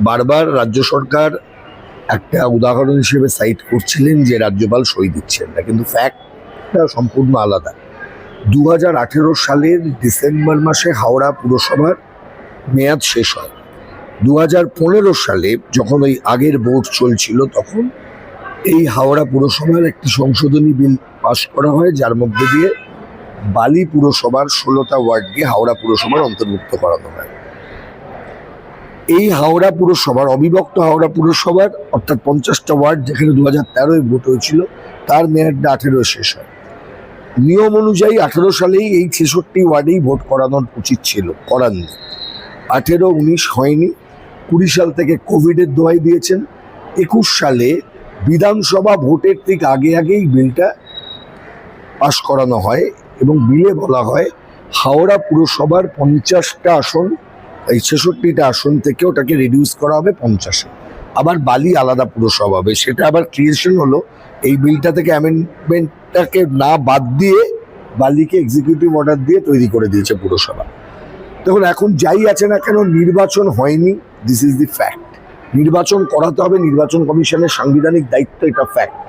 বারবার রাজ্য সরকার একটা উদাহরণ হিসেবে সাইট করছিলেন যে রাজ্যপাল সই দিচ্ছেন না। কিন্তু ফ্যাক্টটা সম্পূর্ণ আলাদা। দু হাজার আঠেরো সালের ডিসেম্বর মাসে হাওড়া পুরসভার মেয়াদ শেষ হয়। দু হাজার পনেরো সালে যখন ওই আগের বোর্ড চলছিল তখন এই হাওড়া পুরসভার একটি সংশোধনী বিল পাশ করা হয়, যার মধ্যে দিয়ে বালি পুরসভার ষোলোটা ওয়ার্ডকে হাওড়া পুরসভার অন্তর্ভুক্ত করানো হয়। এই হাওড়া পুরসভার, অবিভক্ত হাওড়া পুরসভার, অর্থাৎ পঞ্চাশটা ওয়ার্ড যেখানে দু হাজার তেরোয় ভোট হয়েছিল, তার মেয়াদটা আঠেরোয় শেষ হয়। নিয়ম অনুযায়ী আঠেরো সালেই এই ছেষট্টি ওয়ার্ডেই ভোট করানোর উচিত ছিল করাননি আঠেরো, উনিশ হয়নি, কুড়ি সাল থেকে কোভিডের দোয়াই দিয়েছেন। একুশ সালে বিধানসভা ভোটের ঠিক আগে আগেই বিলটা পাশ করানো হয় এবং বিলে বলা হয় হাওড়া পুরসভার পঞ্চাশটা আসন এই ছেষট্টিটা আসন থেকে ওটাকে রিডিউস করা হবে পঞ্চাশে। আবার বালি আলাদা পুরসভা হবে। সেটা আবার ক্রিয়েশন হলো। এই বিলটা থেকে অ্যামেন্ডমেন্টটাকে না বাদ দিয়ে বালিকে এক্সিকিউটিভ অর্ডার দিয়ে তৈরি করে দিয়েছে পুরসভা। দেখুন, এখন যাই আছে না কেন নির্বাচন হয়নি। দিস ইজ দি ফ্যাক্ট নির্বাচন করাতে হবে। নির্বাচন কমিশনের সাংবিধানিক দায়িত্ব এটা ফ্যাক্ট